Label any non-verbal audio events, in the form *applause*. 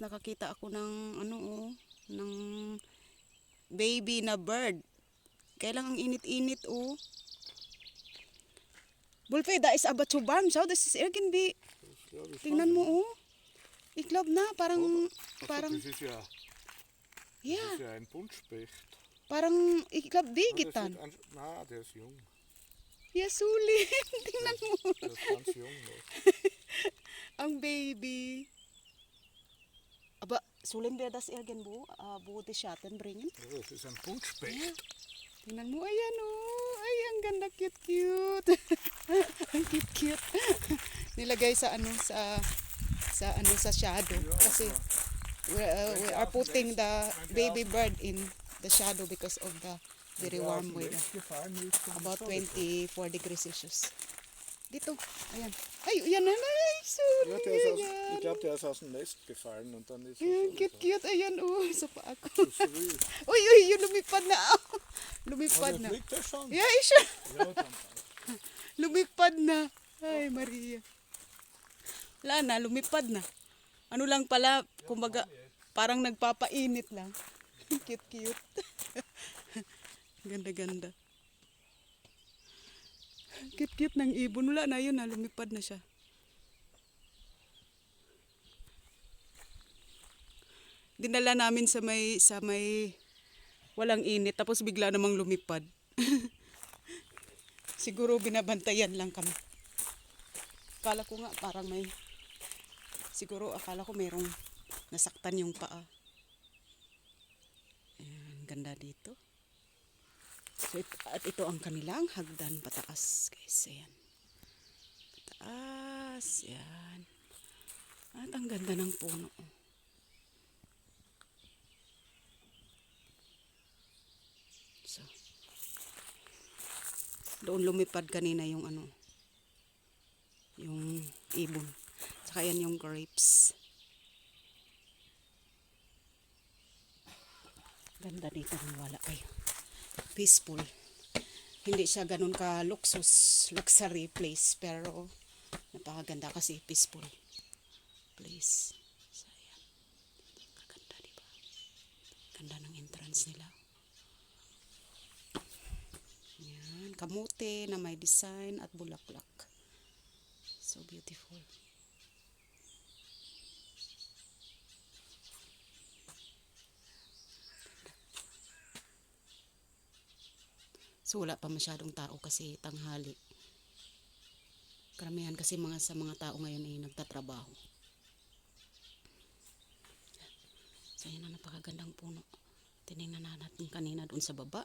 nakakita ako ng ano oh, ng baby na bird. Kailang ang init-init oh. Bulpe, da is about to warm. So this is can be. Das Tingnan mo oh. Ich glaub na, parang, Ach, parang, Das ist ja, das yeah, ist ja ein Buntspecht. parang, sieht an- Na, der ist jung. Yeah, sulit. *laughs* Tingnan mo. Der ist ganz jung. Ang baby. Sulim ba das igen bu? Uh, bu di siyaten bringen? Ja, das ist ein Buntspecht. Tingnan mo, ayan oh. Ay, ang ganda, cute, cute. *laughs* ang cute, cute. *laughs* Nilagay sa ano, sa, sa ano, sa shadow. Kasi, we, uh, we are putting the baby bird in the shadow because of the very warm weather. About ist er 24 degrees Celsius. Dito, ayan. Ay, yan na, ay, Ja, sorry. der ist aus, ayan. ich glaube, der ist aus dem Nest gefallen und dann ist er Ayan, cute, cute. Ayan, oh, sa paa ko. Das ist wild. Uy, uy, yung lumipad na. Oh, *laughs* Lumipad na. fliegt ja schon. Ja. *laughs* Lumipad na. Ay, Maria. Wala na, lumipad na. Ano lang pala, kumbaga, parang nagpapainit lang. *laughs* cute, cute. ganda, ganda. Cute, cute ng ibon. Wala na yun, na, lumipad na siya. Dinala namin sa may, sa may walang init, tapos bigla namang lumipad. *laughs* Siguro binabantayan lang kami. Akala ko nga parang may siguro akala ko merong nasaktan yung paa. Ayan, ganda dito. So, at ito ang kanilang hagdan pataas, guys. Ayan. Pataas. Ayan. At ang ganda ng puno. So, doon lumipad kanina yung ano, yung ibon. Tsaka yan yung grapes. Ganda dito ng wala kayo. Peaceful. Hindi siya ganun ka luxus, luxury place. Pero napakaganda kasi peaceful place. So, ayan. Kaganda, diba? Ganda ng entrance nila. Yan, kamote na may design at bulaklak. So beautiful. So wala pa masyadong tao kasi tanghali. Karamihan kasi mga sa mga tao ngayon ay nagtatrabaho. So yan ang napakagandang puno. Tinignan na natin kanina doon sa baba.